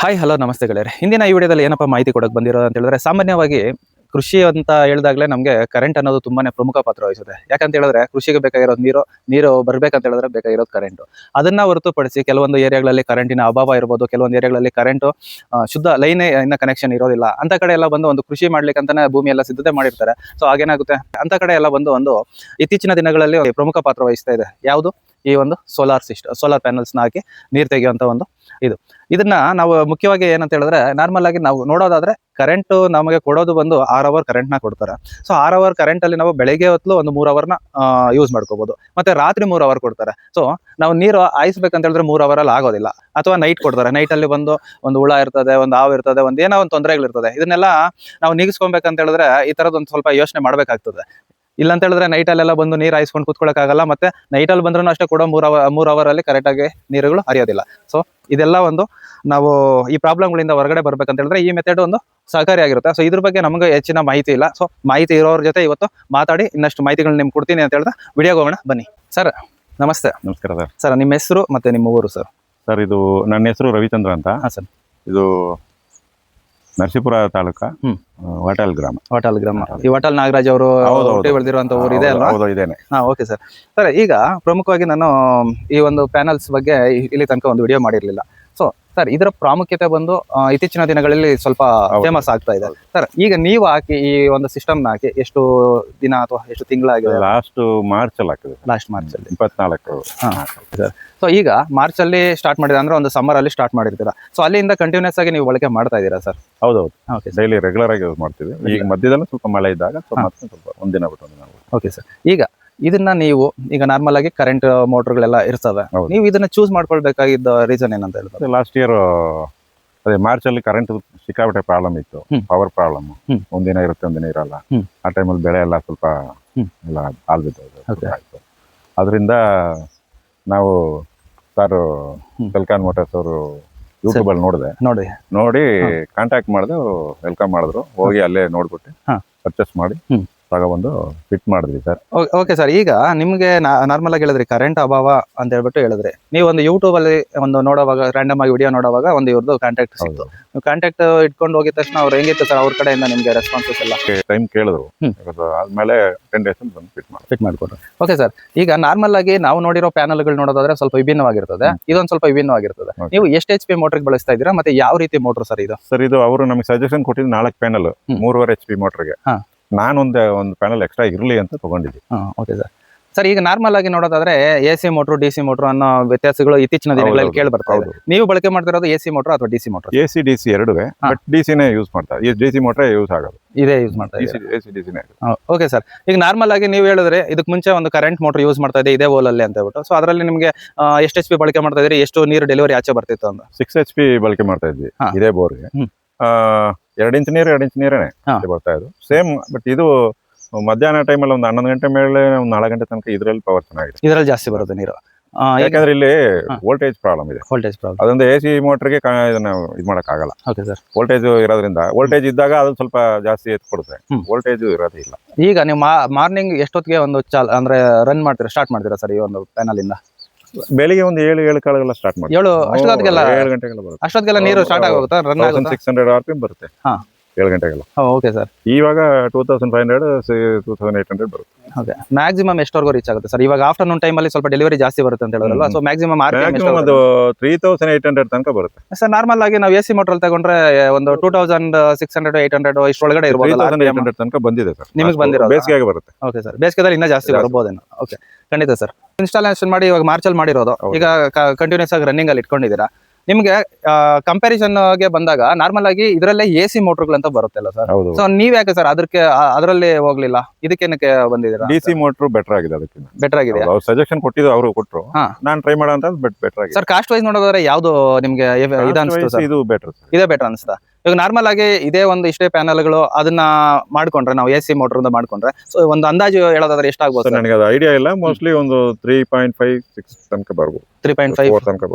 Hi hello ನಮಸ್ತೆ ಗೆಳೆಯರೆ. ಹಿಂದಿನ ಈ ವಿಡಿಯೋದಲ್ಲಿ ಏನಪ್ಪ ಮಾಹಿತಿ ಕೊಡೋಕೆ ಬಂದಿರೋದು ಅಂತ ಹೇಳಿದ್ರೆ, ಸಾಮಾನ್ಯವಾಗಿ ಕೃಷಿ ಅಂತ ಹೇಳಿದಾಗಲೇ ನಮಗೆ ಕರೆಂಟ್ ಅನ್ನೋದು ತುಂಬಾನೇ ಪ್ರಮುಖ ಪಾತ್ರ ವಹಿಸುತ್ತೆ. ಯಾಕಂತ ಹೇಳಿದ್ರೆ, ಕೃಷಿಗೆ ಬೇಕಾಗಿರೋದು ನೀರು ನೀರು ಬರ್ಬೇಕಂತ ಹೇಳಿದ್ರೆ ಬೇಕಾಗಿರೋದು ಕರೆಂಟು ಅದನ್ನ ಹೊರತುಪಡಿಸಿ ಕೆಲವೊಂದು ಏರಿಯಾಗಳಲ್ಲಿ ಕರೆಂಟಿನ ಅಭಾವ ಇರ್ಬೋದು, ಕೆಲವೊಂದು ಏರಿಯಾಗಳಲ್ಲಿ ಕರೆಂಟು ಶುದ್ಧ ಲೈನ್ ಇನ್ನ ಕನೆಕ್ಷನ್ ಇರೋದಿಲ್ಲ. ಅಂತ ಕಡೆ ಎಲ್ಲ ಬಂದು ಒಂದು ಕೃಷಿ ಮಾಡ್ಲಿಕ್ಕೆ ಅಂತಾನೆ ಭೂಮಿ ಎಲ್ಲ ಸಿದ್ಧತೆ ಮಾಡಿರ್ತಾರೆ. ಸೊ ಹಾಗೇನಾಗುತ್ತೆ? ಅಂತ ಕಡೆ ಎಲ್ಲ ಬಂದು ಒಂದು ಇತ್ತೀಚಿನ ದಿನಗಳಲ್ಲಿ ಪ್ರಮುಖ ಪಾತ್ರ ವಹಿಸ್ತಾ ಇದೆ. ಯಾವುದು? ಈ ಒಂದು ಸೋಲಾರ್ ಸಿಸ್ಟಮ್ ಸೋಲಾರ್ ಪ್ಯಾನಲ್ಸ್ನ ಹಾಕಿ ನೀರು ತೆಗೆಯುವಂಥ ಒಂದು ಇದು. ಇದನ್ನ ನಾವು ಮುಖ್ಯವಾಗಿ ಏನಂತ ಹೇಳಿದ್ರೆ ನಾರ್ಮಲ್ ಆಗಿ ನಾವು ನೋಡೋದಾದ್ರೆ ಕರೆಂಟ್ ನಮಗೆ ಕೊಡೋದು ಬಂದು ಆರ್ ಅವರ್ ಕರೆಂಟ್ನ ಕೊಡ್ತಾರೆ. ಸೊ ಆರ್ ಅವರ್ ಕರೆಂಟ್ ಅಲ್ಲಿ ನಾವು ಬೆಳಗ್ಗೆ ಹೊತ್ತು ಒಂದು ಮೂರ್ ಅವರ್ನ ಯೂಸ್ ಮಾಡ್ಕೋಬಹುದು ಮತ್ತೆ ರಾತ್ರಿ ಮೂರ್ ಅವರ್ ಕೊಡ್ತಾರೆ. ಸೊ ನಾವು ನೀರು ಆಯಿಸ್ಬೇಕಂತ ಹೇಳಿದ್ರೆ ಮೂರ್ ಅವರ್ ಅಲ್ಲಿ ಆಗೋದಿಲ್ಲ. ಅಥವಾ ನೈಟ್ ಕೊಡ್ತಾರೆ. ನೈಟ್ ಅಲ್ಲಿ ಬಂದು ಒಂದು ಹುಳ ಇರ್ತದೆ, ಒಂದು ಹಾವು ಇರ್ತದೆ, ಒಂದ್ ಏನೋ ಒಂದು ತೊಂದರೆಗಳಿರ್ತದೆ. ಇದನ್ನೆಲ್ಲ ನಾವು ನೀಗಿಸ್ಕೊಬೇಕಂತ ಹೇಳಿದ್ರೆ ಈ ತರದ್ ಒಂದು ಸ್ವಲ್ಪ ಯೋಚನೆ ಮಾಡ್ಬೇಕಾಗ್ತದೆ. ಇಲ್ಲ ಅಂತ ಹೇಳಿದ್ರೆ ನೈಟ್ ಅಲ್ಲೆಲ್ಲ ಬಂದು ನೀರು ಹಾಯಿಸ್ಕೊಂಡು ಕೂತ್ಕೊಳ್ಳೋಕ್ಕಾಗಲ್ಲ ಮತ್ತೆ ನೈಟ್ ಅಲ್ಲಿ ಬಂದ್ರೂ ಅಷ್ಟೇ ಕೂಡ ಮೂರ್ ಅವರ್ ಮೂರ್ ಅವರ್ ಅಲ್ಲಿ ಕರೆಕ್ಟ್ ಆಗಿ ನೀರುಗಳು ಹರಿಯೋದಿಲ್ಲ. ಸೊ ಇದೆಲ್ಲ ಒಂದು ನಾವು ಈ ಪ್ರಾಬ್ಲಮ್ಗಳಿಂದ ಹೊರಗಡೆ ಬರ್ಬೇಕಂತ ಹೇಳಿದ್ರೆ ಈ ಮೆಥಡ್ ಒಂದು ಸಹಕಾರಿಯಾಗಿರುತ್ತೆ ಸೊ ಇದ್ರ ಬಗ್ಗೆ ನಮಗೆ ಹೆಚ್ಚಿನ ಮಾಹಿತಿ ಇಲ್ಲ. ಸೊ ಮಾಹಿತಿ ಇರೋರ ಜೊತೆ ಇವತ್ತು ಮಾತಾಡಿ ಇನ್ನಷ್ಟು ಮಾಹಿತಿಗಳು ನಿಮ್ಗೆ ಕೊಡ್ತೀನಿ ಅಂತ ಹೇಳಿದ್ರೆ ವಿಡಿಯೋಗೆ ಹೋಗೋಣ ಬನ್ನಿ. ಸರ್ ನಮಸ್ತೆ. ನಮಸ್ಕಾರ ಸರ್. ಸರ್ ನಿಮ್ಮ ಹೆಸರು ಮತ್ತೆ ನಿಮ್ಮ ಊರು ಸರ್ ಸರ್ ಇದು ನನ್ನ ಹೆಸರು ರವಿಚಂದ್ರ ಅಂತ. ಹಾಂ ಸರ್ ಇದು ನರಸೀಪುರ ತಾಲೂಕ ಹ್ಮ್. ವಾಟಾಲ್ ಗ್ರಾಮ. ವಾಟಾಲ್ ಗ್ರಾಮ. ಈ ವಾಟಾಲ್ ನಾಗರಾಜ್ ಅವರು ಬೆಳೆದಿರುವಂತ ಊರು ಇದೆ ಅಲ್ವಾ? ಇದೇನೆ. ಹಾ ಓಕೆ ಸರ್ ಸರ್ ಈಗ ಪ್ರಮುಖವಾಗಿ ನಾನು ಈ ಒಂದು ಪ್ಯಾನಲ್ಸ್ ಬಗ್ಗೆ ಇಲ್ಲಿ ತನಕ ಒಂದು ವಿಡಿಯೋ ಮಾಡಿರ್ಲಿಲ್ಲ. ಸರ್ ಇದರ ಪ್ರಾಮುಖ್ಯತೆ ಬಂದು ಇತ್ತೀಚಿನ ದಿನಗಳಲ್ಲಿ ಸ್ವಲ್ಪ ಫೇಮಸ್ ಆಗ್ತಾ ಇದೆ. ಸರ್ ಈಗ ನೀವು ಹಾಕಿ ಈ ಒಂದು ಸಿಸ್ಟಮ್ ಹಾಕಿ ಎಷ್ಟು ದಿನ ಅಥವಾ ಎಷ್ಟು ತಿಂಗಳಾಗಿದೆ? ಲಾಸ್ಟ್ ಮಾರ್ಚ್ ಅಲ್ಲಿ ಹಾಕಿದೆ ಲಾಸ್ಟ್ ಮಾರ್ಚ್ ಅಲ್ಲಿ. ಇಪ್ಪತ್ನಾಲ್ಕು. ಸೊ ಈಗ ಮಾರ್ಚ್ ಅಲ್ಲಿ ಸ್ಟಾರ್ಟ್ ಮಾಡಿದ್ರೆ ಅಂದ್ರೆ ಒಂದು ಸಮ್ಮರ್ ಅಲ್ಲಿ ಸ್ಟಾರ್ಟ್ ಮಾಡಿರ್ತೀರಾ? ಸೊ ಅಲ್ಲಿಂದ ಕಂಟಿನ್ಯೂಸ್ ಆಗಿ ನೀವು ಬಳಕೆ ಮಾಡ್ತಾ ಇದ್ದೀರಾ ಸರ್? ಹೌದೌದು. ಓಕೆ ಡೈಲಿ ರೆಗ್ಯುಲರ್ ಆಗಿ ಯೂಸ್ ಮಾಡ್ತೀವಿ. ಈಗ. ಮಧ್ಯದಲ್ಲಿ ಸ್ವಲ್ಪ ಮಳೆ ಇದ್ದಾಗ ಸ್ವಲ್ಪ ಒಂದಿನ ಬಿಟ್ಟು. ಓಕೆ ಸರ್ ಈಗ ಇದನ್ನ ನೀವು ಈಗ ನಾರ್ಮಲ್ ಆಗಿ ಕರೆಂಟ್ ಮೋಟರ್ಗಳೆಲ್ಲ ಇರ್ತವೆ. ನೀವು ಇದನ್ನ ಚೂಸ್ ಮಾಡ್ಕೊಳ್ಬೇಕಾಗಿದ್ದ ರೀಸನ್ ಏನಂತ ಹೇಳಿದ್ರೆ ಲಾಸ್ಟ್ ಇಯರ್ ಅದೇ ಮಾರ್ಚ್ ಅಲ್ಲಿ ಕರೆಂಟ್ ಸಿಕ್ಕಾಪಟ್ಟೆ ಪ್ರಾಬ್ಲಮ್ ಇತ್ತು ಪವರ್ ಪ್ರಾಬ್ಲಮ್. ಒಂದಿನ ಇರುತ್ತೆ ಒಂದಿನ ಇರಲ್ಲ. ಆ ಟೈಮಲ್ಲಿ ಬೆಳೆ ಎಲ್ಲ ಸ್ವಲ್ಪ. ಎಲ್ಲ ಹಾಲ್ ಬಿದ್ದೋದು ಅದರಿಂದ ನಾವು ಸರ್. ಕಲ್ಕಾನ್ ಮೋಟರ್ಸ್ ಅವರು ಯೂಟ್ಯೂಬ್ ಅಲ್ಲಿ ನೋಡಿದೆ ನೋಡಿ ನೋಡಿ. ಕಾಂಟ್ಯಾಕ್ಟ್ ಮಾಡಿದೆ ಅವರು ವೆಲ್ಕಮ್ ಮಾಡಿದ್ರು ಹೋಗಿ ಅಲ್ಲೇ ನೋಡ್ಬಿಟ್ಟು. ಪರ್ಚೇಸ್ ಮಾಡಿ. ತಗೊಬಂದು ಫಿಟ್ ಮಾಡಿದ್ವಿ ಸರ್ ಓಕೆ ಸರ್ ಈಗ ನಿಮಗೆ ನಾರ್ಮಲ್ ಆಗಿ ಹೇಳಿದ್ರಿ ಕರೆಂಟ್ ಅಭಾವ ಅಂತ ಹೇಳ್ಬಿಟ್ಟು ಹೇಳಿದ್ರಿ. ನೀವು ಒಂದು ಯೂಟ್ಯೂಬ್ ಅಲ್ಲಿ ಒಂದು ನೋಡುವಾಗ ರ್ಯಾಂಡಮ್ ಆಗಿ ವಿಡಿಯೋ ನೋಡುವಾಗ ಒಂದು ಇವ್ರದ್ದು ಕಾಂಟ್ಯಾಕ್ಟ್ ಸಿಕ್ತು. ನೀವು ಕಾಂಟ್ಯಾಕ್ಟ್ ಇಟ್ಕೊಂಡು ಹೋಗಿದ ತಕ್ಷಣ ಅವ್ರು ಹೆಂಗಿತ್ತು ಸರ್ ಅವ್ರ ಕಡೆಯಿಂದ ನಿಮಗೆ ರೆಸ್ಪಾನ್ಸಸ್ ಎಲ್ಲ? ಟೈಮ್ ಕೇಳಿದ್ರು. ಆದ್ಮೇಲೆ ಟೆನ್ ಡೇಸ್ ಬಂದು ಫಿಟ್ ಮಾಡಿ ಫಿಟ್ ಮಾಡ್ಕೊಡ್ರಿ ಓಕೆ ಸರ್ ಈಗ ನಾರ್ಮಲ್ ಆಗಿ ನಾವು ನೋಡಿರೋ ಪ್ಯಾನಲ್ಗಳು ನೋಡೋದಾದ್ರೆ ಸ್ವಲ್ಪ ವಿಭಿನ್ನವಾಗಿರ್ತದೆ. ಇದೊಂದು ಸ್ವಲ್ಪ ವಿಭಿನ್ನವಾಗಿರ್ತದೆ. ನೀವು ಎಷ್ಟು ಎಚ್ ಪಿ ಮೋಟರ್ ಬಳಸ್ತಾ ಇದ್ದೀರಾ ಮತ್ತೆ ಯಾವ ರೀತಿ ಮೋಟರ್ ಸರ್ ಇದು? ಸರ್ ಇದು ಅವರು ನಮಗೆ ಸಜೆಷನ್ ಕೊಟ್ಟಿದ್ದು ನಾಲ್ಕು ಪ್ಯಾನಲ್. ಮೂರುವರೆ ಎಚ್ ಪಿ ಮೋಟರ್ಗೆ. ನಾನೊಂದು ಒಂದು ಪ್ಯಾನಲ್ ಎಕ್ಸ್ಟ್ರಾ ಇರಲಿ ಅಂತ ತಗೊಂಡಿದ್ದೆ ಓಕೆ ಸರ್ ಸರ್ ಈಗ ನಾರ್ಮಲ್ ಆಗಿ ನೋಡೋದಾದ್ರೆ A C motor D C motor ಅನ್ನೋ ವ್ಯತ್ಯಾಸಗಳು ಇತ್ತೀಚಿನ ದಿನಗಳಲ್ಲಿ ಕೇಳಿ ಬರ್ತಾ ಇದೆ. ನೀವು ಬಳಕೆ ಮಾಡ್ತಿರೋದು ಎ ಸಿ ಮೋಟ್ರು ಅಥವಾ D C motor A C D C ಎರಡುವೆ. But D ಸಿನೇ ಯೂಸ್ ಮಾಡ್ತಾರೆ. ಡಿ ಸಿ ಮೋಟ್ರೇ ಯೂಸ್ ಆಗೋದು. ಇದೇ ಯೂಸ್ ಮಾಡ್ತಾ ಓಕೆ ಸರ್ ಈಗ ನಾರ್ಮಲ್ ಆಗಿ ನೀವು ಹೇಳಿದ್ರೆ ಇದಕ್ಕೆ ಮುಂಚೆ ಒಂದು ಕರೆಂಟ್ ಮೋಟರ್ ಯೂಸ್ ಮಾಡ್ತಾ ಇದೆ ಇದೇ ಓಲಲ್ಲಿ ಅಂತ ಹೇಳ್ಬಿಟ್ಟು. ಸೊ ಅದರಲ್ಲಿ ನಿಮಗೆ ಎಷ್ಟು ಎಚ್ ಪಿ ಬಳಕೆ ಮಾಡ್ತಾ ಇದ್ರೆ ಎಷ್ಟು ನೀರು ಡೆಲಿವರಿ ಆಚೆ ಬರ್ತಿತ್ತು ಅಂತ? ಸಿಕ್ಸ್ ಎಚ್ ಪಿ ಬಳಕೆ ಮಾಡ್ತಾ ಇದ್ವಿ. ಇದೇ ಬೋರ್ಗೆ. ಎರಡು ಇಂಚ್ ನೀರು ಎರಡು ಇಂಚ್ ನೀರೇನೆ ಹಾ. ಬರ್ತಾ ಇದ್ದು ಸೇಮ್ ಬಟ್ ಇದು ಮಧ್ಯಾಹ್ನ ಟೈಮಲ್ಲಿ ಒಂದು ಹನ್ನೊಂದು ಗಂಟೆ ಮೇಲೆ ಒಂದು ನಾಲ್ಕು ಗಂಟೆ ತನಕ ಇದರಲ್ಲಿ ಪವರ್ ಚೆನ್ನಾಗಿದೆ. ಇದರಲ್ಲಿ ಜಾಸ್ತಿ ಬರುತ್ತೆ ನೀರು. ಯಾಕಂದ್ರೆ ಇಲ್ಲಿ ಹಾ. ವೋಲ್ಟೇಜ್ ಪ್ರಾಬ್ಲಮ್ ಇದೆ. ವೋಲ್ಟೇಜ್ ಪ್ರಾಬ್ಲಮ್ ಅದೊಂದು ಎ ಸಿ ಮೋಟ್ರಿಗೆ ಇದನ್ನ ಇದು ಮಾಡಕ್ ಆಗಲ್ಲ ಓಕೆ ಸರ್ ವೋಲ್ಟೇಜ್ ಇರೋದ್ರಿಂದ. ವೋಲ್ಟೇಜ್ ಇದ್ದಾಗ ಅದು ಸ್ವಲ್ಪ ಜಾಸ್ತಿ ಎತ್ತು ಕೊಡುತ್ತೆ ಹ್ಮ್. ವೋಲ್ಟೇಜ್ ಇರೋದೇ ಇಲ್ಲ. ಈಗ ನೀವು ಮಾರ್ನಿಂಗ್ ಎಷ್ಟೊತ್ತಿಗೆ ಒಂದು ಚಾಲ್ ಅಂದ್ರೆ ರನ್ ಮಾಡ್ತೀರಾ ಸ್ಟಾರ್ಟ್ ಮಾಡ್ತೀರಾ ಸರ್ ಈ ಒಂದು ಪ್ಯಾನಲ್ ಇಂದ? ಬೆಳಿಗ್ಗೆ ಒಂದು ಏಳು ಏಳು ಕಾಲಗೆಲ್ಲ ಸ್ಟಾರ್ಟ್ ಮಾಡಿ ಏಳು ಅಷ್ಟೊತ್ತಿಗೆಲ್ಲ ಏಳು ಗಂಟೆಗೆಲ್ಲ ಬರುತ್ತೆ. ಅಷ್ಟೊತ್ತಿಗೆಲ್ಲ ನೀರು ಸ್ಟಾರ್ಟ್ ಆಗೋಗುತ್ತಾ? ರನ್ ಆಗುತ್ತೆ? ಸಿಕ್ಸ್ ಹಂಡ್ರೆಡ್ ಆರ್ ಪಿ ಬರುತ್ತೆ. ಹಾ. ಏಳು ಗಂಟೆಗೆಲ್ಲ ಓಕೆ ಸರ್ ಇವಾಗ two thousand five hundred two thousand eight hundred ಬರುತ್ತೆ. ಓಕೆ ಮ್ಯಾಕ್ಸಿಮಮ್ ಎಷ್ಟವರೆಗೂ ರೀಚ್ ಆಗುತ್ತೆ ಸರ್ ಇವಾಗ ಆಫ್ಟರ್ನೂನ್ ಟೈಮಲ್ಲಿ ಸ್ವಲ್ಪ ಡೆಲಿವರಿ ಜಾಸ್ತಿ ಬರುತ್ತೆ ಅಂತ ಹೇಳಿದ್ರಲ್ಲ. ಸೊ ಮ್ಯಾಕ್ಸಿಮಮ್ ಅದು ತ್ರೀ ತೌಸಂಡ್ ಏಟ್ ಹಂಡ್ರೆಡ್ ತನಕ ಬರುತ್ತೆ. ಸರ್ ನಾರ್ಮಲ್ ಆಗಿ ನಾವು ಎ ಸಿ ಮೋಟರ್ ತಗೊಂಡ್ರೆ ಒಂದು two thousand six hundred eight hundred ಇಷ್ಟೊಳಗಡೆ ಇರ್ಬೋದು ತನಕ ಬಂದಿದೆ ಸರ್ ನಿಮಗೆ ಬಂದಿರೋ ಬೇಸಿಗೆ ಬರುತ್ತೆ. ಓಕೆ ಸರ್ ಬೇಸಿಗೆದಲ್ಲಿ ಇನ್ನೂ ಜಾಸ್ತಿ ಬರ್ಬೋದೇನು ಬರ್ಬೋದೇನೋ. ಓಕೆ ಖಂಡಿತ ಸರ್ ಇನ್ಸ್ಟಾಲೇಷನ್ ಮಾಡಿ ಇವಾಗ ಮಾರ್ಚಲ್ಲಿ ಮಾಡಿರೋದು. ಈಗ ಕಂಟಿನ್ಯೂಸ್ ಆಗಿ ರನ್ನಿಂಗ್ ಅಲ್ಲಿ ಇಟ್ಕೊಂಡಿದ್ದೀರಾ? ನಿಮಗೆ ಕಂಪ್ಯಾರಿಸನ್ಗೆ ಬಂದಾಗ ನಾರ್ಮಲ್ ಆಗಿ ಇದರಲ್ಲೇ ಎ ಸಿ ಮೋಟರ್ಗಳಂತ ಬರುತ್ತಲ್ಲ ಸರ್ ಹೌದು ಸೊ ನೀವ್ ಯಾಕೆ ಸರ್ ಅದಕ್ಕೆ ಅದರಲ್ಲಿ ಹೋಗ್ಲಿಲ್ಲ? ಇದಕ್ಕೆ ಬಂದಿದ್ದೀರಾ? ಡಿ ಸಿ ಮೋಟರ್ ಬೆಟರ್ ಆಗಿದೆ ಅದಕ್ಕೆ ಬೆಟರ್ ಆಗಿದೆ ಅವ್ರು ಸಜೆಷನ್ ಕೊಟ್ಟಿದ್ದು ಅವರು ಕೊಟ್ಟರು. ನಾನು ಟ್ರೈ ಮಾಡೋ ಅಂತ ಬೆಟ್ ಬೆಟರ್ ಆಗಿದೆ. ಸರ್ ಕಾಸ್ಟ್ ವೈಸ್ ನೋಡೋದಾದ್ರೆ ಯಾವ್ದು ನಿಮ್ಗೆ ಇದು ಬೆಟರ್ ಇದೇ ಬೆಟರ್ ಅನ್ಸ್ತಾ ಇವಾಗ ನಾರ್ಮಲ್ ಆಗಿ ಇದೇ ಒಂದು ಇಷ್ಟೇ ಪ್ಯಾನಲ್ಗಳು ಅದನ್ನ ಮಾಡ್ಕೊಂಡ್ರೆ ನಾವು ಎ ಸಿ ಮೋಟರ್ ಮಾಡ್ಕೊಂಡ್ರೆ ಸೊ ಒಂದು ಅಂದಾಜು ಹೇಳೋದಾದ್ರೆ ಎಷ್ಟಾಗ್ಬೋದು ನನಗೆ ಅದು ಐಡಿಯಾ ಇಲ್ಲ. ಮೋಸ್ಟ್ಲಿ ಒಂದು ತ್ರೀ ಪಾಯಿಂಟ್ ಫೈವ್ ಸಿಕ್ಸ್ ತನಕ ಬರ್ಬೋದು. Three point five.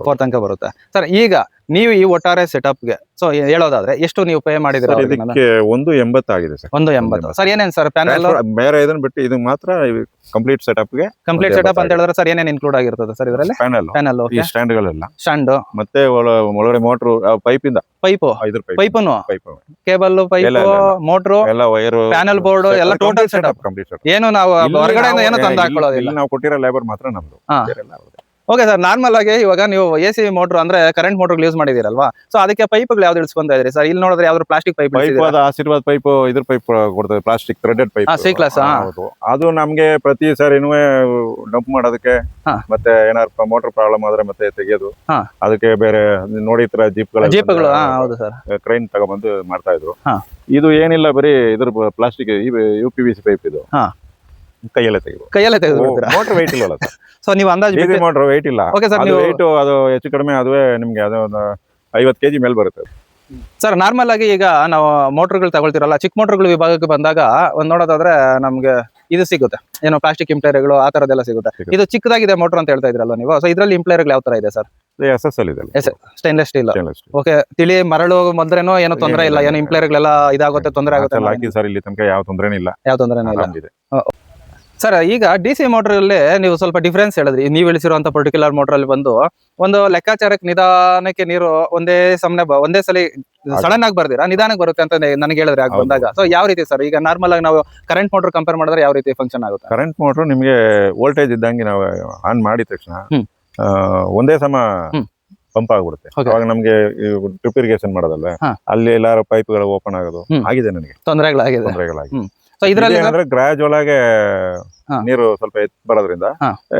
ಫೋರ್ ತನಕ ಬರುತ್ತೆ. ಸರ್ ಈಗ ನೀವು ಈ ಒಟ್ಟಾರೆ ಸೆಟಪ್ಗೆ ಸೊ ಹೇಳೋದಾದ್ರೆ ಎಷ್ಟು ನೀವು ಪೇ ಮಾಡಿದ್ರೆ ಸರ್ ಇದಕ್ಕೆ ಒಂದು ಎಂಬತ್ತಾಗಿದೆ ಸರ್. ಒಂದು ಎಂಬತ್ತು. ಸರ್ ಏನೇನು ಸರ್ ಪ್ಯಾನಲ್ ಬೇರೆ ಇದನ್ನ ಬಿಟ್ಟು ಇದು ಮಾತ್ರ ಕಂಪ್ಲೀಟ್ ಸೆಟಪ್ಗೆ ಕಂಪ್ಲೀಟ್ ಸೆಟಪ್ ಅಂತ ಹೇಳಿದ್ರೆ ಸರ್ ಏನೇನು ಇನ್ಕ್ಲೂಡ್ ಆಗಿರ್ತದೆ ಸರ್ ಇದರಲ್ಲಿ? ಪ್ಯಾನಲ್ ಪ್ಯಾನಲ್ ಈ ಸ್ಟ್ಯಾಂಡ್ ಗಳೆಲ್ಲ. ಸ್ಟ್ಯಾಂಡ್ ಮತ್ತೆ ಒಳ- ಒಳಗಡೆ ಮೋಟ್ರು ಪೈಪಿಂದ ಪೈಪು ಪೈಪುನು ಪೈಪ್ ಕೇಬಲ್ ಪೈಪ್ ಮೋಟ್ರು ಎಲ್ಲ ವೈರು ಪ್ಯಾನಲ್ ಬೋರ್ಡ್ ಎಲ್ಲ ಟೋಟಲ್ ಸೆಟಪ್ ಕಂಪ್ಲೀಟ್ ಏನು ನಾವು ಹೊರಗಡೆ ಏನು ತಂದು ಹಾಕೊಳ್ಳೋದಿಲ್ಲ. ನಾವು ಕೊಟ್ಟಿರೋ ಲೇಬರ್ ಮಾತ್ರ ನಮ್ದು. ಓಕೆ ಸರ್ ನಾರ್ಮಲ್ ಆಗಿ ಇವಾಗ ನೀವು ಎ ಸಿ ಮೋಟರ್ ಅಂದ್ರೆ ಕರೆಂಟ್ ಮೋಟರ್ ಯೂಸ್ ಮಾಡಿದಿರಲ್ವಾ ಸೊ ಅದಕ್ಕೆ ಪೈಪ್ಗಳು ಯಾವ್ದು ಇಳಿಸ್ಕೊಂತ ಇದ್ರಿ ಸರ್ ಇಲ್ಲಿ ನೋಡಿದ್ರೆ ಯಾವ್ದು ಪ್ಲಾಸ್ಟಿಕ್ ಪೈಪ್ ಆಶೀರ್ವಾದ ಪೈಪ್ ಇದ್ರ ಪೈಪ್ ಕೊಡ್ತದೆ plastic threaded pipe C class ಅದು ನಮ್ಗೆ ಪ್ರತಿ ಸಾರಿನೂ ಡಂಪ್ ಮಾಡೋದಕ್ಕೆ. ಮತ್ತೆ ಏನಾರ ಮೋಟರ್ ಪ್ರಾಬ್ಲಮ್ ಆದ್ರೆ ಮತ್ತೆ ತೆಗೆಯೋದು. ಅದಕ್ಕೆ ಬೇರೆ ನೋಡಿ ತರ ಜೀಪ್ಗಳು ಜೀಪ್ಗಳು ಹೌದು ಸರ್ ಕ್ರೈನ್ ತಗೊಂಡ್ಬಂದು ಮಾಡ್ತಾ ಇದ್ರು. ಇದು ಏನಿಲ್ಲ ಬರೀ ಇದ್ರ plastic U P V C pipe ಇದು. ಹಾ. ಕೈಯಲ್ಲೇ ತೆಗೆದು. ಕೈಯಲ್ಲೇ ತೆಗೆದು ಮೋಟರ್ ವೆಯ್ಟ್ ಇಲ್ಲ ಸರ್? ಸೊ ನೀವು ಅಂದಾಜು ಬಿಸಿ ಮೋಟರ್ ವೆಯ್ಟ್ ಇಲ್ಲ. ಓಕೆ ಸರ್ ನೀವು ವೆಯ್ಟ್ ಅದು ಹೆಚ್ಚು ಕಡಿಮೆ ಅದುವೇ ನಿಮಗೆ ಅದು ಒಂದು ಐವತ್ತು ಕೆಜಿ ಮೇಲೆ ಬರುತ್ತೆ ಸರ್ ನಾರ್ಮಲ್ ಆಗಿ ಈಗ ನಾವು ಮೋಟರ್ಗಳು ತಗೊಳ್ತಿರಲ್ಲ ಚಿಕ್ಕ ಮೋಟರ್ಗಳು ವಿಭಾಗಕ್ಕೆ ಬಂದಾಗ ಒಂದ್ ನೋಡೋದಾದ್ರೆ ನಮ್ಗೆ ಇದು ಸಿಗುತ್ತೆ. ಏನೋ ಪ್ಲಾಸ್ಟಿಕ್ ಇಂಪ್ಲೇರ್ಗಳು ಆ ತರದೆಲ್ಲ ಸಿಗುತ್ತೆ. ಇದು ಚಿಕ್ಕದಾಗಿದೆ ಮೋಟರ್ ಅಂತ ಹೇಳ್ತಾ ಇದ್ರಲ್ಲ ನೀವು? ಸೊ ಇದ್ರಲ್ಲಿ ಇಂಪ್ಲೇರ್ಗಳು ಯಾವ ತರ ಇದೆ ಸರ್ ಎಸ್ ಎಸ್ ಇದೆ ಸ್ಟೈನ್ಲೆಸ್ ಸ್ಟೀಲ್. ಓಕೆ ತಿಳಿ ಮರಳು ಬಂದ್ರೇನೋ ಏನೋ ತೊಂದರೆ ಇಲ್ಲ ಏನೋ ಇಂಪ್ಲೇರ್ಗಳೆಲ್ಲ ಇದಾಗುತ್ತೆ ತೊಂದರೆ ಆಗುತ್ತೆ ಸರ್ ಇಲ್ಲಿ ತನಕ ಯಾವ ತೊಂದರೆನೂ ಇಲ್ಲ. ಯಾವ ತೊಂದರೆನೂ ಇಲ್ಲ. ಸರ್ ಈಗ ಡಿ ಸಿ ಮೋಟರ್ ಅಲ್ಲಿ ನೀವು ಸ್ವಲ್ಪ ಡಿಫ್ರೆನ್ಸ್ ಹೇಳಿದ್ರಿ. ನೀವು ಇಳಿಸಿರುವಂತ ಪರ್ಟಿಕ್ಯುಲರ್ ಮೋಟರ್ ಅಲ್ಲಿ ಬಂದು ಒಂದು ಲೆಕ್ಕಾಚಾರಕ್ಕೆ ನಿಧಾನಕ್ಕೆ ನೀರು ಒಂದೇ ಸಮನೆ ಒಂದೇ ಸಲ ಸಡನ್ ಆಗಿ ಬರ್ದಿರಾ? ನಿಧಾನಕ್ಕೆ ಬರುತ್ತೆ ಅಂತ ನನಗೆ ಹೇಳಿದ್ರೆ ಆಗ ಬಂದಾಗ. ಸೊ ಯಾವ ರೀತಿ ಸರ್? ಈಗ ನಾರ್ಮಲ್ ಆಗಿ ನಾವು ಕರೆಂಟ್ ಮೋಟರ್ ಕಂಪೇರ್ ಮಾಡಿದ್ರೆ ಯಾವ ರೀತಿ ಫಂಕ್ಷನ್ ಆಗುತ್ತೆ? ಕರೆಂಟ್ ಮೋಟರ್ ನಿಮಗೆ ವೋಲ್ಟೇಜ್ ಇದ್ದಂಗೆ ನಾವು ಆನ್ ಮಾಡಿದ ತಕ್ಷಣ ಒಂದೇ ಸಮ. ಪಂಪ್ ಆಗ್ಬಿಡುತ್ತೆ. ಅವಾಗ ನಮ್ಗೆ ಡ್ರಿಪ್ ಇರಿಗೇಷನ್ ಮಾಡೋದಲ್ಲ ಅಲ್ಲಿ ಎಲ್ಲಾರು ಪೈಪ್ಗಳು ಓಪನ್ ಆಗೋದು. ಆಗಿದೆ ನನಗೆ. ತೊಂದರೆಗಳಾಗಿದೆ. ತೊಂದರೆಗಳಾಗಿ ಸೊ ಇದರಲ್ಲಿ ಗ್ರಾಜುವಲ್ ಆಗಿ ನೀರು ಸ್ವಲ್ಪ ಬರೋದ್ರಿಂದ.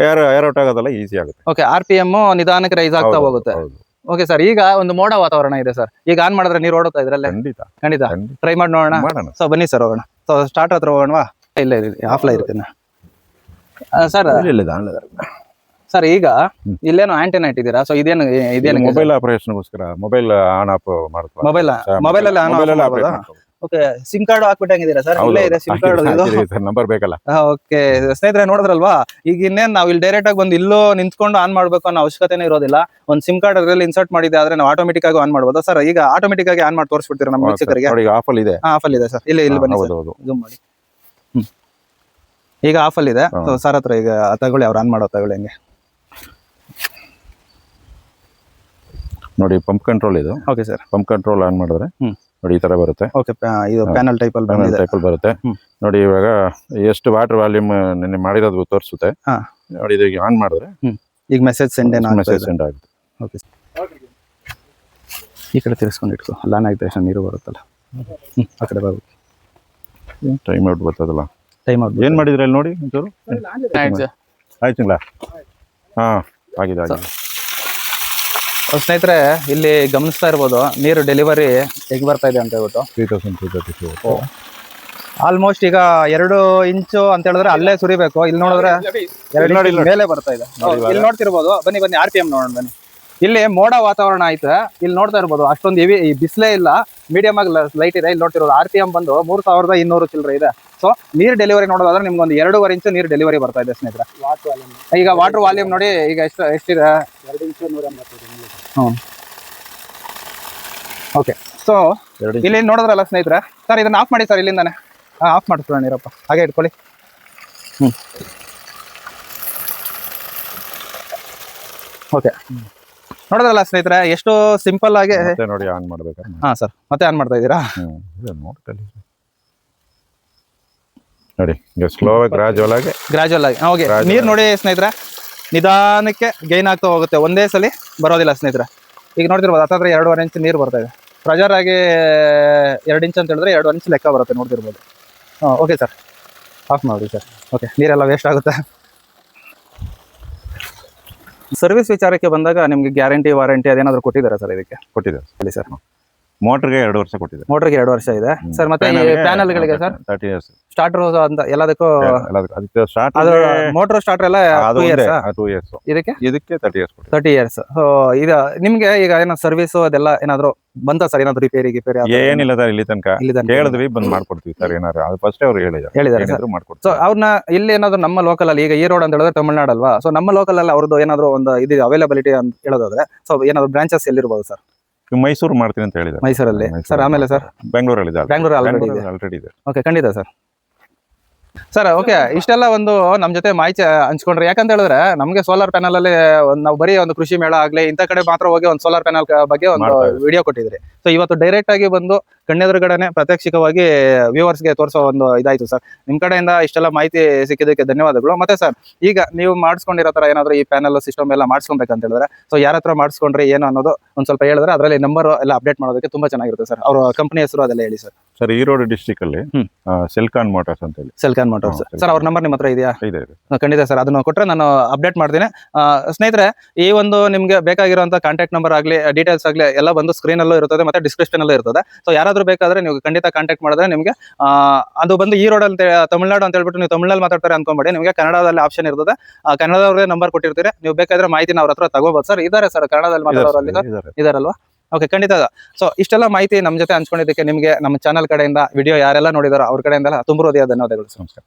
ಏರ್ ಏರ್ ಔಟ್ ಆಗೋದೆಲ್ಲ ಈಸಿ ಆಗುತ್ತೆ. ಓಕೆ ಆರ್ ಪಿ ಎಂ ನಿಧಾನಕ್ಕೆ ರೈಸ್ ಆಗ್ತಾ ಹೋಗುತ್ತೆ. ಓಕೆ ಸರ್ ಈಗ ಒಂದು ಮೋಡ ವಾತಾವರಣ ಇದೆ ಸರ್ ಈಗ ಆನ್ ಮಾಡಿದ್ರೆ ನೀರು ಓಡುತ್ತಾ ಇದ್ರಲ್ಲೇ? ಖಂಡಿತ. ಖಂಡಿತ. ಟ್ರೈ ಮಾಡಿ ನೋಡೋಣ. ಸೊ ಬನ್ನಿ ಸರ್ ಹೋಗೋಣ. ಸೊ ಸ್ಟಾರ್ಟ್ ಹತ್ರ ಹೋಗೋಣವಾ? ಇಲ್ಲ ಆಫ್ಲೈ ಇರ್ತೀನಿ. ಸರ್ ಸರ್ ಈಗ. ಇಲ್ಲೇನು ಆಂಟೆನಾ ಇಟ್ಟಿದ್ದೀರಾ? ಸೊ ಇದೇನು ಇದೇನು ಮೊಬೈಲ್ ಆಪರೇಷನ್ಗೋಸ್ಕರ ಮೊಬೈಲ್ ಆನ್ ಆಫ್ ಮಾಡ್ತಾರೆ ಮೊಬೈಲ್ ಮೊಬೈಲ್ ಅಲ್ಲಿ on mobile okay sim card ಹಾಕ್ಬಿಟ್ಟಂಗಿದ್ದೀರಾ sir? ಇಲ್ಲೇ ಇದೆ ಸಿಮ್ ಕಾರ್ಡ್ ನಂಬರ್ ಬೇಕಲ್ಲ. ಓಕೆ. ಸ್ನೇಹಿತರೆ ನೋಡಿದ್ರಲ್ವಾ? ಈಗ ಇನ್ನೇನ್ ನಾವು ಇಲ್ಲಿ ಡೈರೆಕ್ಟ್ ಆಗಿ ಬಂದು ಇಲ್ಲೋ ನಿಂತ್ಕೊಂಡು ಆನ್ ಮಾಡ್ಬೇಕು ಅನ್ನೋ ಅವಶ್ಯಕತೆನೇ ಇರೋದಿಲ್ಲ. ಒಂದು ಸಿಮ್ ಕಾರ್ಡ್ ಅದರಲ್ಲಿ ಇನ್ಸರ್ಟ್ ಮಾಡಿದೆ ಆದ್ರೆ ನಾವು ಆಟೋಮೆಟಿಕ್ ಆಗಿ ಆನ್ ಮಾಡ್ಬೋದು? ಸರ್ ಈಗ ಆಟೋಮೆಟಿಕ್ ಆಗಿ ಆನ್ ಮಾಡಿ ತೋರಿಸ್ಬಿಡ್ತೀರಾ ನಮ್ಮ ವೀಕ್ಷಕರಿಗೆ? ನೋಡಿ ಆಫ್ ಅಲ್ಲಿ ಇದೆ. ಆಫ್ ಅಲ್ಲಿ ಇದೆ ಸರ್. ಇಲ್ಲಿ ಇಲ್ಲಿ ಬನ್ನಿ ಜೂಮ್ ಮಾಡಿ. ಈಗ ಆಫ್ ಅಲ್ಲಿ ಇದೆ. ಸರ್ ಹತ್ರ ಈಗ ತಗೊಳ್ಳಿ ಅವ್ರು ಆನ್ ಮಾಡೋ ತಗೊಳ್ಳಿ ಹಂಗೆ. ನೋಡಿ ಪಂಪ್ ಕಂಟ್ರೋಲ್ ಇದು. Okay sir pump control on ಮಾಡಿದ್ರೆ. ನೋಡಿ ಈ ತರ ಬರುತ್ತೆ. ಓಕೆ ಇದು ಪ್ಯಾನಲ್ ಟೈಪ್ ಅಲ್ಲಿ ಬರುತ್ತೆ. ನೋಡಿ ಇವಾಗ ಎಷ್ಟು ವಾಟರ್ ವಾಲ್ಯೂಮ್ ನಿನ್ನೆ ಮಾಡಿರೋದು ತೋರಿಸುತ್ತೆ. ನೋಡಿ ಇದು ಆನ್ ಮಾಡಿದ್ರೆ ಈಗ ಮೆಸೇಜ್ ಸೆಂಡ್ ಮೆಸೇಜ್ ಸೆಂಡ್ ಆಗುತ್ತೆ. ಓಕೆ ಈ ಕಡೆ ತಿರ್ಸ್ಕೊಂಡು ಇಟ್ಕೊ. ಲಾನ್ ಆಗಿದೆ ನೀರು ಬರುತ್ತಲ್ಲ. ಆ ಕಡೆ ಬರುತ್ತೆ ಟೈಮ್ ಔಟ್ ಬರ್ತದಲ್ಲ. ಟೈಮ್ ಔಟ್ ಏನು ಮಾಡಿದ್ರಲ್ಲಿ ನೋಡಿ ಒಂಚೂರು? ಆಯ್ತು. ಹಾಂ ಆಗಿದೆ ಆಗಿದೆ. ಸ್ನೇಹಿತರೆ ಇಲ್ಲಿ ಗಮನಿಸ್ತಾ ಇರ್ಬೋದು ನೀರು ಡೆಲಿವರಿ ಹೇಗೆ ಬರ್ತಾ ಇದೆ ಅಂತ ಹೇಳ್ಬಿಟ್ಟು. Three thousand three thirty almost ಈಗ ಎರಡು ಇಂಚು ಅಂತ ಹೇಳಿದ್ರೆ ಅಲ್ಲೇ ಸುರಿಬೇಕು. ಇಲ್ಲಿ ನೋಡಿದ್ರೆ ಎರಡು ನೋಡಿ, ಮೇಲೆ ಬರ್ತಾ ಇದೆ. ಇಲ್ಲಿ ನೋಡ್ತಿರ್ಬೋದು. ಬನ್ನಿ ಬನ್ನಿ ಆರ್ ಪಿ ಎಂ ನೋಡೋಣ ಬನ್ನಿ. ಇಲ್ಲಿ ಮೋಡ ವಾತಾವರಣ ಆಯ್ತು. ಇಲ್ಲಿ ನೋಡ್ತಾ ಇರ್ಬೋದು ಅಷ್ಟೊಂದು ಹೆವಿ ಈ ಬಿಸಿಲೇ ಇಲ್ಲ. ಮೀಡಿಯಂ ಆಗಿ ಲೈಟ್ ಇದೆ. ಇಲ್ಲಿ ನೋಡ್ತಿರೋದು ಆರ್ ಟಿ ಎಂ ಬಂದು ಮೂರು ಸಾವಿರದ ಇನ್ನೂರು ಚಿಲ್ಲರೆ ಇದೆ. ಸೊ ನೀರ್ ಡೆಲಿವರಿ ನೋಡೋದಾದ್ರೆ ನಿಮ್ಗೆ ಒಂದು ಎರಡೂವರೆ ಇಂಚು ನೀರು ಡೆಲಿವರಿ ಬರ್ತಾ ಇದೆ ಸ್ನೇಹಿತರೆ. ಈಗ ವಾಟರ್ ವಾಲ್ಯೂಮ್ ನೋಡಿ ಈಗ ಎಷ್ಟು ಎಷ್ಟಿದೆ? ಹ್ಞೂ ಓಕೆ ಸೊ ಎರಡು ಇಲ್ಲಿ ನೋಡಿದ್ರಲ್ಲ ಸ್ನೇಹಿತರೆ? ಸರ್ ಇದನ್ನ ಆಫ್ ಮಾಡಿ ಸರ್ ಇಲ್ಲಿಂದಾನೆ. ಆಫ್ ಮಾಡಿಸ್ಬಿಡೋಣ ನೀರಪ್ಪ. ಹಾಗೆ ಇಟ್ಕೊಳ್ಳಿ. ಹ್ಞೂ ಓಕೆ ನೋಡಿದ್ರಲ್ಲ ಸ್ನೇಹಿತರೆ ಎಷ್ಟು ಸಿಂಪಲ್ ಆಗಿ ಮತ್ತೆ ನೋಡಿ ಆನ್ ಮಾಡ್ಬೇಕು? ಹಾ ಸರ್ ಮತ್ತೆ ಆನ್ ಮಾಡ್ತಾ ಇದ್ದೀರಾ? ಹ್ಮ್ ನೋಡಿ ಈಗ ಸ್ಲೋ ಗ್ರಾಜುವಲ್ ಆಗಿ. ಗ್ರಾಜುವಲ್ ಆಗಿ. ಓಕೆ ನೀರ್ ನೀರು ನೋಡಿ ಸ್ನೇಹಿತರೆ ನಿಧಾನಕ್ಕೆ ಗೈನ್ ಆಗ್ತಾ ಹೋಗುತ್ತೆ. ಒಂದೇ ಸಲ ಬರೋದಿಲ್ಲ ಸ್ನೇಹಿತರೆ. ಈಗ ನೋಡ್ತಿರ್ಬೋದು ಹತ್ತತ್ರ ಎರಡೂವರೆ ಇಂಚ್ ನೀರು ಬರ್ತಾ ಇದೆ. ಪ್ರೆಜರ್ ಆಗಿ ಎರಡು ಇಂಚ್ ಅಂತ ಹೇಳಿದ್ರೆ ಎರಡು ಇಂಚ್ ಲೆಕ್ಕ ಬರುತ್ತೆ ನೋಡ್ತಿರ್ಬೋದು. ಹಾಂ ಓಕೆ ಸರ್ ಆಫ್ ಮಾಡಿ ಸರ್ ಓಕೆ ನೀರೆಲ್ಲ ವೇಸ್ಟ್ ಆಗುತ್ತೆ? ಸರ್ವಿಸ್ ವಿಚಾರಕ್ಕೆ ಬಂದಾಗ ನಿಮಗೆ ಗ್ಯಾರಂಟಿ ವಾರಂಟಿ ಅದೇನಾದರೂ ಕೊಟ್ಟಿದ್ದಾರೆ ಸರ್ ಇದಕ್ಕೆ? ಕೊಟ್ಟಿದ್ದಾರೆ. ಸರ್. ಮೋಟರ್ಗೆ ಎರಡು ವರ್ಷ ಕೊಟ್ಟಿದೆ. ಮೋಟರ್ಗೆ ಎರಡು ವರ್ಷ ಇದೆ. ಸರ್ ಮತ್ತೆ ಪ್ಯಾನಲ್ಗಳಿಗೆ ಸರ್? ತರ್ಟಿ ಇಯರ್ಸ್ ಸ್ಟಾರ್ಟರ್ ಅಂತ ಎಲ್ಲದಕ್ಕೂ ಅದಕ್ಕೆ ಸ್ಟಾರ್ಟ್ ಮೋಟರ್ ಸ್ಟಾರ್ಟರ್ ಎಲ್ಲ ಅದು ಟೂ ಇಯರ್ಸ್ ಇದಕ್ಕೆ? ಇದಕ್ಕೆ ತರ್ಟಿ ಇಯರ್ಸ್ ತರ್ಟಿ ಇಯರ್ಸ್ ಇದು ನಿಮ್ಗೆ ಈಗ ಏನೋ ಸರ್ವಿಸ್ ಅದೆಲ್ಲ ಏನಾದ್ರು ಬಂತ ಸರ್? ಏನಾದ್ರು ರಿಪೇರಿ ರಿಪೇರಿ ಏನಿಲ್ಲ ಸರ್ ಇಲ್ಲಿ ತನಕ. ಹೇಳಿದ್ವಿ ಬಂದ್ ಮಾಡ್ಕೊಡ್ತೀವಿ ಸರ್ ಏನಾದ್ರು. ಅದು ಫಸ್ಟ್ ಅವ್ರು ಹೇಳಿದ್ರು ಏನಾದ್ರು ಸೊ ಅವ್ರನ್ನ ಇಲ್ಲಿ ಏನಾದ್ರು ನಮ್ಮ ಲೋಕಲ್ ಅಲ್ಲಿ ಈಗ ಈ ರೋಡ್ ಅಂತ ಹೇಳಿದ್ರೆ ತಮಿಳ್ನಾಡು ಅಲ್ವಾ? ಸೊ ನಮ್ಮ ಲೋಕಲ್ ಅಲ್ಲಿ ಅವ್ರದ್ದು ಏನಾದ್ರು ಒಂದು ಇದು ಅವೈಲಬಿಲಿಟಿ ಅಂತ ಹೇಳೋದಾದ್ರೆ ಸೊ ಏನಾದ್ರು ಬ್ರಾಂಚಸ್ ಎಲ್ಲಿರ್ಬೋದು ಸರ್? ಮೈಸೂರು ಮಾಡ್ತೀನಿ ಅಂತ ಹೇಳಿದ್ದಾರೆ. ಮೈಸೂರಲ್ಲಿ. ಸರ್ ಆಮೇಲೆ ಸರ್? ಬೆಂಗಳೂರಲ್ಲಿ ಇದೆ ಬ್ಯಾಂಗ್ಳೂರ್ ಆಲ್ರೆಡಿ ಇದೆ. ಆಲ್ರೆಡಿ ಇದೆ. ಓಕೆ ಖಂಡಿತ ಸರ್. ಸರ್ ಓಕೆ ಇಷ್ಟೆಲ್ಲ ಒಂದು ನಮ್ ಜೊತೆ ಮಾಹಿತಿ ಹಂಚ್ಕೊಂಡ್ರೆ. ಯಾಕಂತ ಹೇಳಿದ್ರೆ ನಮಗೆ ಸೋಲಾರ್ ಪ್ಯಾನಲ್ ಅಲ್ಲಿ ಒಂದ್ ನಾವು ಬರೀ ಒಂದು ಕೃಷಿ ಮೇಳ ಆಗ್ಲಿ ಇಂಥ ಕಡೆ ಮಾತ್ರ ಹೋಗಿ ಒಂದು ಸೋಲಾರ್ ಪ್ಯಾನಲ್ ಬಗ್ಗೆ ಒಂದು ವಿಡಿಯೋ ಕೊಟ್ಟಿದ್ರಿ. ಸೊ ಇವತ್ತು ಡೈರೆಕ್ಟ್ ಆಗಿ ಬಂದು ಕಣ್ಣೆದುರುಗಡೆನೆ ಪ್ರಾತ್ಯಕ್ಷಿಕವಾಗಿ ವ್ಯೂವರ್ಸ್ಗೆ ತೋರಿಸೋ ಒಂದು ಇದಾಯ್ತು ಸರ್. ನಿಮ್ ಕಡೆಯಿಂದ ಇಷ್ಟೆಲ್ಲ ಮಾಹಿತಿ ಸಿಕ್ಕಿದ್ದಕ್ಕೆ ಧನ್ಯವಾದಗಳು. ಮತ್ತೆ ಸರ್ ಈಗ ನೀವು ಮಾಡಿಸ್ಕೊಂಡಿರೋ ತರ ಏನಾದ್ರು ಈ ಪ್ಯಾನಲ್ ಸಿಸ್ಟಮ್ ಎಲ್ಲ ಮಾಡಿಸ್ಕೊಬೇಕಂತ ಹೇಳಿದ್ರೆ ಸೊ ಯಾರ ಹತ್ರ ಮಾಡಿಸ್ಕೊಂಡ್ರೆ ಏನು ಅನ್ನೋದು ಒಂದ್ ಸ್ವಲ್ಪ ಹೇಳಿದ್ರೆ ಅದರಲ್ಲಿ ನಂಬರ್ ಎಲ್ಲ ಅಪ್ಡೇಟ್ ಮಾಡೋದಕ್ಕೆ ತುಂಬಾ ಚೆನ್ನಾಗಿರುತ್ತೆ ಸರ್. ಅವ್ರ ಕಂಪನಿ ಹೆಸರು ಅದೆಲ್ಲ ಹೇಳಿ ಸರ್. ಸರ್ ಈರೋಡ್ ಡಿಸ್ಟಿಕ್ ಅಲ್ಲಿ. ಸೆಲ್ಕಾನ್ ಮೋಟಾರ್ಸ್ ಅಂತ ಹೇಳಿ. ಸೆಲ್ಕಾನ್ ಮೋಟರ್ಸ್ ಸರ್ ಅವ್ರ ನಂಬರ್ ನಿಮ್ಮ ಹತ್ರ ಇದೆಯಾ? ಇದೆ ಖಂಡಿತ ಸರ್ ಅದನ್ನ ಕೊಟ್ಟರೆ ನಾನು ಅಪ್ಡೇಟ್ ಮಾಡ್ತೀನಿ. ಸ್ನೇಹಿತರೆ ಈ ಒಂದು ನಿಮಗೆ ಬೇಕಾಗಿರುವಂತ ಕಾಂಟ್ಯಾಕ್ಟ್ ನಂಬರ್ ಆಗಲಿ ಡೀಟೇಲ್ಸ್ ಆಗಲಿ ಎಲ್ಲ ಬಂದು ಸ್ಕ್ರೀನ್ ಅಲ್ಲೂ ಇರ್ತದೆ ಮತ್ತೆ ಡಿಸ್ಕ್ರಿಪ್ಷನ್ ಅಲ್ಲೂ ಇರ್ತದೆ. ಸೊ ಯಾರಾದ್ರೂ ಬೇಕಾದ್ರೆ ನೀವು ಖಂಡಿತ ಕಾಂಟ್ಯಾಕ್ಟ್ ಮಾಡಿದ್ರೆ ನಿಮಗೆ ಅದು ಬಂದು ಈ ರೋಡ್ ಅಂತ ತಮಿಳ್ನಾಡು ಅಂತ ಹೇಳ್ಬಿಟ್ಟು ನೀವು ತಮಿಳ್ನಲ್ಲಿ ಮಾತಾಡ್ತಾರೆ ಅನ್ಕೊಂಬೇಡಿ. ನಿಮಗೆ ಕನ್ನಡದಲ್ಲಿ ಆಪ್ಷನ್ ಇರ್ತದೆ. ಕನ್ನಡದವ್ರಿಗೆ ನಂಬರ್ ಕೊಟ್ಟಿರ್ತೀರಿ. ನೀವು ಬೇಕಾದ್ರೆ ಮಾಹಿತಿ ಅವ್ರ ಹತ್ರ ತಗೋಬಹುದು ಸರ್. ಇದಾರೆ ಸರ್ ಕನ್ನಡದಲ್ಲಿ ಮಾತಾಡೋರಲ್ಲಿ. ಇದಾರಲ್ವಾ? ಓಕೆ ಖಂಡಿತ. ಸೊ ಇಷ್ಟೆಲ್ಲ ಮಾಹಿತಿ ನಮ್ಮ ಜೊತೆ ಹಂಚ್ಕೊಂಡಿದ್ದಕ್ಕೆ ನಿಮಗೆ ನಮ್ಮ ಚಾನಲ್ ಕಡೆಯಿಂದ ವಿಡಿಯೋ ಯಾರೆಲ್ಲ ನೋಡಿದಾರೋ ಅವ್ರ ಕಡೆಯಿಂದ ತುಂಬ ಹೃದಯ ಧನ್ಯವಾದಗಳು ನಮಸ್ಕಾರ.